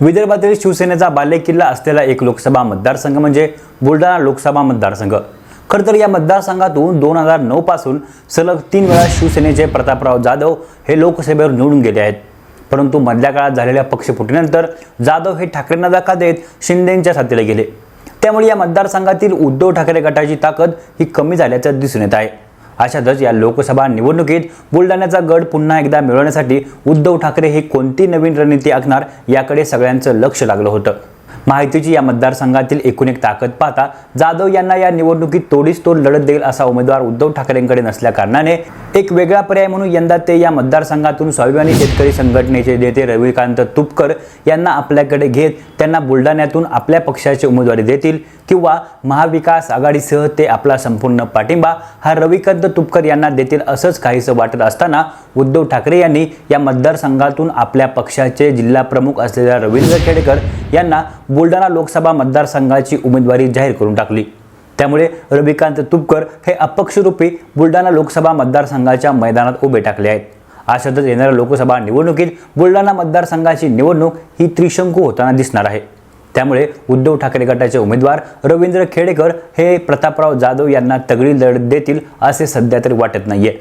विदर्भातील शिवसेनेचा बालेकिल्ला असलेला एक लोकसभा मतदारसंघ म्हणजे बुलढाणा लोकसभा मतदारसंघ. खरं तर या मतदारसंघातून दोन हजार नऊ पासून सलग तीन वेळा शिवसेनेचे प्रतापराव जाधव हे लोकसभेवर निवडून गेले आहेत. परंतु मधल्या काळात झालेल्या पक्षफुटीनंतर जाधव हे ठाकरेंना धक्का देत शिंदेंच्या साथीला गेले. त्यामुळे या मतदारसंघातील उद्धव ठाकरे गटाची ताकद ही कमी झाल्याचं दिसून येत आहे. अशातच या लोकसभा निवडणुकीत बुलढाण्याचा गड पुन्हा एकदा मिळवण्यासाठी उद्धव ठाकरे हे कोणती नवीन रणनीती आखणार याकडे सगळ्यांचं लक्ष लागलं होतं. माहितीची या मतदारसंघातील एकूण एक ताकद पाहता जाधव यांना या निवडणुकीत तोडीस तोड लढत देईल असा उमेदवार उद्धव ठाकरेंकडे नसल्या कारणाने एक वेगळा पर्याय म्हणून यंदा ते या मतदारसंघातून स्वाभिमानी शेतकरी संघटनेचे नेते रविकांत तुपकर यांना आपल्याकडे घेत त्यांना बुलढाण्यातून आपल्या पक्षाची उमेदवारी देतील किंवा महाविकास आघाडीसह ते आपला संपूर्ण पाठिंबा हा रविकांत तुपकर यांना देतील असंच काहीसं वाटत असताना उद्धव ठाकरे यांनी या मतदारसंघातून आपल्या पक्षाचे जिल्हा प्रमुख असलेल्या रवींद्र खेडेकर यांना बुलढाणा लोकसभा मतदारसंघाची उमेदवारी जाहीर करून टाकली. त्यामुळे रविकांत तुपकर हे अपक्षरूपी बुलढाणा लोकसभा मतदारसंघाच्या मैदानात उभे टाकले आहेत. अशातच येणाऱ्या लोकसभा निवडणुकीत बुलढाणा मतदारसंघाची निवडणूक ही त्रिशंकू होताना दिसणार आहे. त्यामुळे उद्धव ठाकरे गटाचे उमेदवार रवींद्र खेडेकर हे प्रतापराव जाधव यांना तगडी लढत देतील असे सध्या तरी वाटत नाहीये.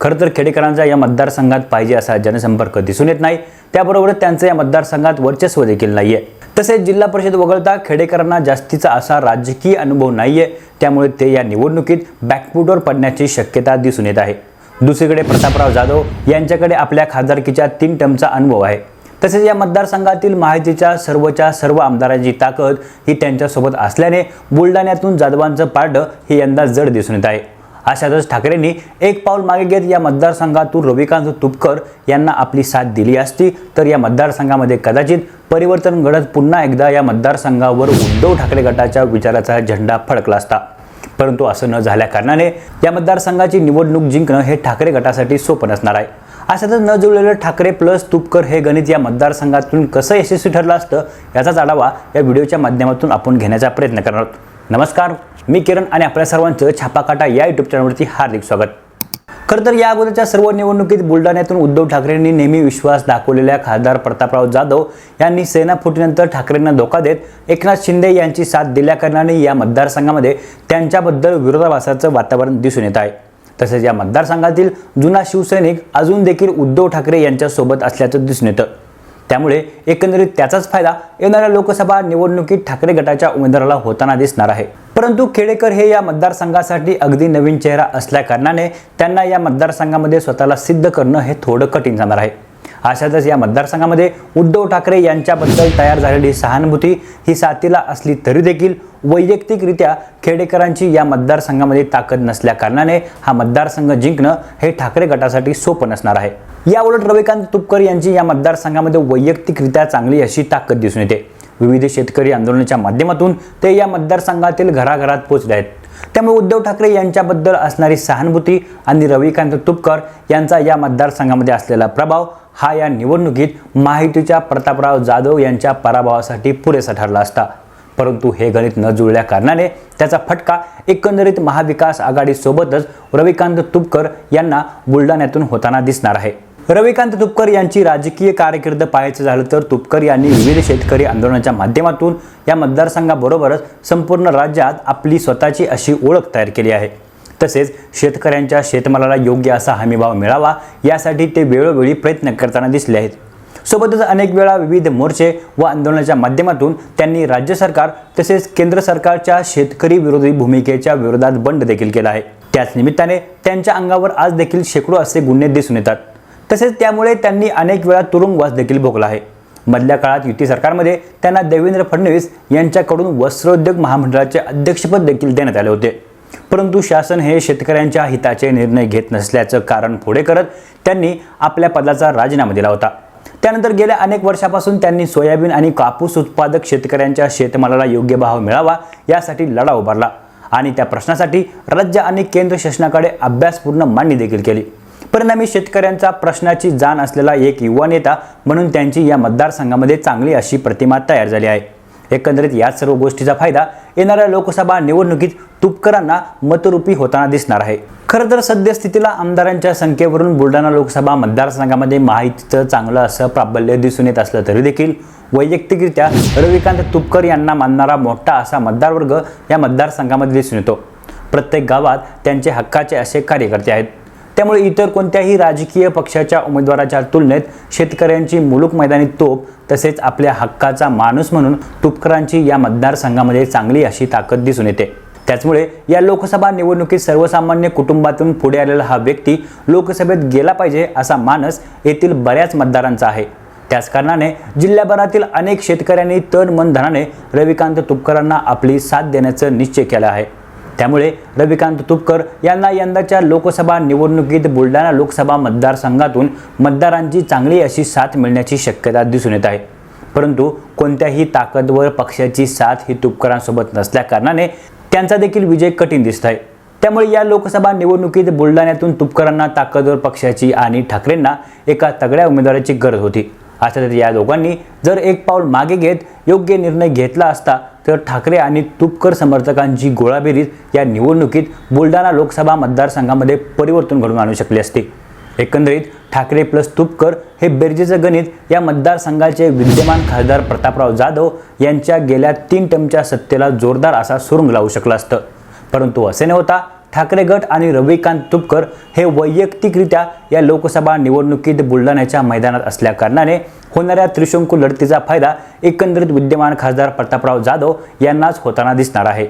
खरं तर खेडेकरांचा या मतदारसंघात पाहिजे असा जनसंपर्क दिसून येत नाही. त्याबरोबरच त्यांचं या मतदारसंघात वर्चस्व देखील नाहीये. तसेच जिल्हा परिषद वगळता खेडेकरांना जास्तीचा असा राजकीय अनुभव नाहीये. त्यामुळे ते या निवडणुकीत बॅकफुटवर पडण्याची शक्यता दिसून येत आहे. दुसरीकडे प्रतापराव जाधव यांच्याकडे आपल्या खासदारकीच्या तीन टर्मचा अनुभव आहे. तसेच या मतदारसंघातील माहितीच्या सर्वच्या सर्व आमदारांची ताकद ही त्यांच्यासोबत असल्याने बुलढाण्यातून जाधवांचं पारडं हे यंदा जड दिसून येत आहे. अशातच ठाकरेंनी एक पाऊल मागे घेत या मतदारसंघातून रविकांत तुपकर यांना आपली साथ दिली असती तर या मतदारसंघामध्ये कदाचित परिवर्तन घडत पुन्हा एकदा या मतदारसंघावर उद्धव ठाकरे गटाच्या विचाराचा झेंडा फडकला असता. परंतु असं न झाल्याकारणाने या मतदारसंघाची निवडणूक जिंकणं हे ठाकरे गटासाठी सोपं नसणार आहे. अशातच न जुळलेलं ठाकरे प्लस तुपकर हे गणित या मतदारसंघातून कसं यशस्वी ठरलं असतं याचाच आढावा या व्हिडिओच्या माध्यमातून आपण घेण्याचा प्रयत्न करणार आहोत. नमस्कार मी किरण आणि आपल्या सर्वांचं छापाकाटा या युट्यूब चॅनलवरती हार्दिक स्वागत. खरं तर या अगोदरच्या सर्व निवडणुकीत बुलढाण्यातून उद्धव ठाकरेंनी नेहमी विश्वास दाखवलेल्या खासदार प्रतापराव जाधव यांनी सेना फुटीनंतर ठाकरेंना धोका देत एकनाथ शिंदे यांची साथ दिल्या कारणाने या मतदारसंघामध्ये त्यांच्याबद्दल विरोधाभासाचं वातावरण दिसून येत आहे. तसेच या मतदारसंघातील जुना शिवसैनिक अजून देखील उद्धव ठाकरे यांच्यासोबत असल्याचं दिसून येतं. त्यामुळे एकंदरीत त्याचाच फायदा येणाऱ्या लोकसभा निवडणुकीत ठाकरे गटाच्या उमेदवाराला होताना दिसणार आहे. परंतु खेडेकर हे या मतदारसंघासाठी अगदी नवीन चेहरा असल्याकारणाने त्यांना या मतदारसंघामध्ये स्वतःला सिद्ध करणं हे थोडं कठीण जाणार आहे. अशातच या मतदारसंघामध्ये उद्धव ठाकरे यांच्याबद्दल तयार झालेली सहानुभूती ही साथीला असली तरी देखील वैयक्तिकरित्या खेडेकरांची या मतदारसंघामध्ये ताकद नसल्या कारणाने हा मतदारसंघ जिंकणं हे ठाकरे गटासाठी सोपं नसणार आहे. या उलट रविकांत तुपकर यांची या मतदारसंघामध्ये वैयक्तिकरित्या चांगली अशी ताकद दिसून येते. विविध शेतकरी आंदोलनाच्या माध्यमातून ते या मतदारसंघातील घराघरात पोचले आहेत. त्यामुळे उद्धव ठाकरे यांच्याबद्दल असणारी सहानुभूती आणि रविकांत तुपकर यांचा या मतदारसंघामध्ये असलेला प्रभाव हा या निवडणुकीत माहितीच्या प्रतापराव जाधव यांच्या पराभवासाठी पुरेसा ठरला असता. परंतु हे गणित न जुळल्या कारणाने त्याचा फटका एकंदरीत महाविकास आघाडीसोबतच रविकांत तुपकर यांना बुलढाण्यातून होताना दिसणार आहे. रविकांत तुपकर यांची राजकीय कारकीर्द पाहायचं झालं तर तुपकर यांनी विविध शेतकरी आंदोलनाच्या माध्यमातून या मतदारसंघाबरोबरच संपूर्ण राज्यात आपली स्वतःची अशी ओळख तयार केली आहे. तसेच शेतकऱ्यांच्या शेतमालाला योग्य असा हमीभाव मिळावा यासाठी ते वेळोवेळी प्रयत्न करताना दिसले आहेत. सोबतच अनेक वेळा विविध मोर्चे व आंदोलनाच्या माध्यमातून त्यांनी राज्य सरकार तसेच केंद्र सरकारच्या शेतकरी विरोधी भूमिकेच्या विरोधात बंड देखील केला आहे. त्याच निमित्ताने त्यांच्या अंगावर आज देखील शेकडो असे गुन्हे दिसून येतात. तसेच त्यामुळे त्यांनी अनेक वेळा तुरुंगवास देखील भोगला आहे. मधल्या काळात युती सरकारमध्ये त्यांना देवेंद्र फडणवीस यांच्याकडून वस्त्रोद्योग महामंडळाचे अध्यक्षपद देखील देण्यात आले होते. परंतु शासन हे शेतकऱ्यांच्या हिताचे निर्णय घेत नसल्याचं कारण पुढे करत त्यांनी आपल्या पदाचा राजीनामा दिला होता. त्यानंतर गेल्या अनेक वर्षापासून त्यांनी सोयाबीन आणि कापूस उत्पादक शेतकऱ्यांच्या शेतमालाला योग्य भाव मिळावा यासाठी लढा उभारला आणि त्या प्रश्नासाठी राज्य आणि केंद्र शासनाकडे अभ्यासपूर्ण मांडणी देखील केली. परिणामी शेतकऱ्यांचा प्रश्नाची जाण असलेला एक युवा नेता म्हणून त्यांची या मतदारसंघामध्ये चांगली अशी प्रतिमा तयार झाली आहे. एकंदरीत या सर्व गोष्टीचा फायदा येणाऱ्या लोकसभा निवडणुकीत तुपकरांना मतरूपी होताना दिसणार आहे. खरं तर सद्यस्थितीला आमदारांच्या संख्येवरून बुलढाणा लोकसभा मतदारसंघामध्ये माहितीचं चांगलं असं प्राबल्य दिसून येत असलं तरी देखील वैयक्तिकरित्या रविकांत तुपकर यांना मानणारा मोठा असा मतदारवर्ग या मतदारसंघामध्ये दिसून येतो. प्रत्येक गावात त्यांचे हक्काचे असे कार्यकर्ते आहेत. त्यामुळे इतर कोणत्याही राजकीय पक्षाच्या उमेदवाराच्या तुलनेत शेतकऱ्यांची मुलूक मैदानी तोप तसेच आपल्या हक्काचा माणूस म्हणून तुपकरांची या मतदारसंघामध्ये चांगली अशी ताकद दिसून येते. त्याचमुळे या लोकसभा निवडणुकीत सर्वसामान्य कुटुंबातून पुढे आलेला हा व्यक्ती लोकसभेत गेला पाहिजे असा मानस येथील बऱ्याच मतदारांचा आहे. त्याच कारणाने जिल्ह्याभरातील अनेक शेतकऱ्यांनी तन मन धनाने रविकांत तुपकरांना आपली साथ देण्याचं निश्चय केला आहे. त्यामुळे रविकांत तुपकर यांना यंदाच्या लोकसभा निवडणुकीत बुलढाणा लोकसभा मतदारसंघातून मतदारांची चांगली अशी साथ मिळण्याची शक्यता दिसून येत आहे. परंतु कोणत्याही ताकदवर पक्षाची साथ ही तुपकरांसोबत नसल्याकारणाने त्यांचा देखील विजय कठीण दिसत आहे. त्यामुळे या लोकसभा निवडणुकीत बुलढाण्यातून तुपकरांना ताकदवर पक्षाची आणि ठाकरेंना एका तगड्या उमेदवाराची गरज होती. अर्थात या दोघांनी जर एक पाऊल मागे घेत योग्य निर्णय घेतला असता तर ठाकरे आणि तुपकर समर्थकांची गोळाबेरीज या निवडणुकीत बुलढाणा लोकसभा मतदारसंघामध्ये परिवर्तन घडून आणू शकले असते. एकंदरीत ठाकरे प्लस तुपकर हे बेरजेचं गणित या मतदारसंघाचे विद्यमान खासदार प्रतापराव जाधव यांच्या गेल्या तीन टमच्या सत्तेला जोरदार असा सुरुंग लावू शकलं असतं. परंतु असे न होता ठाकरे गट आणि रविकांत तुपकर हे वैयक्तिकरित्या या लोकसभा निवडणुकीत बुलढाण्याच्या मैदानात असल्याकारणाने होणाऱ्या त्रिशंकू लढतीचा फायदा एकंदरीत विद्यमान खासदार प्रतापराव जाधव यांनाच होताना दिसणार आहे.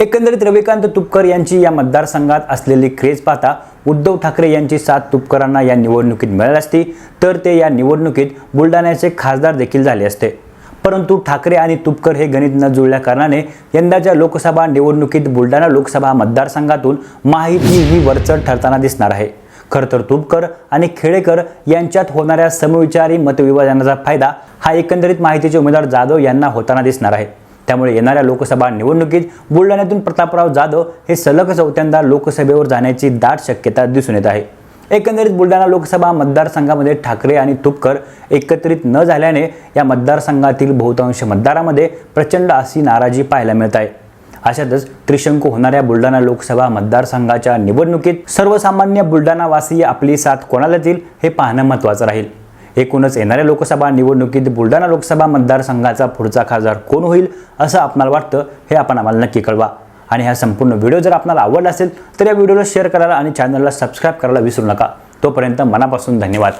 एकंदरीत रविकांत तुपकर यांची या मतदारसंघात असलेली क्रेज पाहता उद्धव ठाकरे यांची साथ तुपकरांना या निवडणुकीत मिळाली असती तर ते या निवडणुकीत बुलढाण्याचे खासदार देखील झाले असते. परंतु ठाकरे आणि तुपकर हे गणित न जुळल्या कारणाने यंदाच्या लोकसभा निवडणुकीत बुलढाणा लोकसभा मतदारसंघातून माहिती ही वरचढ ठरताना दिसणार आहे. खरं तर तुपकर आणि खेडेकर यांच्यात होणाऱ्या समविचारी मतविभाजनाचा फायदा हा एकंदरीत माहितीचे उमेदवार जाधव यांना होताना दिसणार आहे. त्यामुळे येणाऱ्या लोकसभा निवडणुकीत बुलढाण्यातून प्रतापराव जाधव हे सलग चौथ्यांदा लोकसभेवर जाण्याची दाट शक्यता दिसून येत आहे. एकंदरीत बुलढाणा लोकसभा मतदारसंघामध्ये ठाकरे आणि तुपकर एकत्रित न झाल्याने या मतदारसंघातील बहुतांश मतदारामध्ये प्रचंड अशी नाराजी पाहायला मिळत आहे. अशातच त्रिशंकू होणाऱ्या बुलढाणा लोकसभा मतदारसंघाच्या निवडणुकीत सर्वसामान्य बुलढाणावासी आपली साथ कोणाला देईल हे पाहणं महत्त्वाचं राहील. एकूणच येणाऱ्या लोकसभा निवडणुकीत बुलढाणा लोकसभा मतदारसंघाचा पुढचा खासदार कोण होईल असं आपणाला वाटतं हे आपण आम्हाला नक्की कळवा. आणि हा संपूर्ण व्हिडिओ जर आपल्याला आवडला असेल तर या व्हिडिओला शेअर करायला आणि चॅनलला सबस्क्राईब करायला विसरू नका. तोपर्यंत मनापासून धन्यवाद.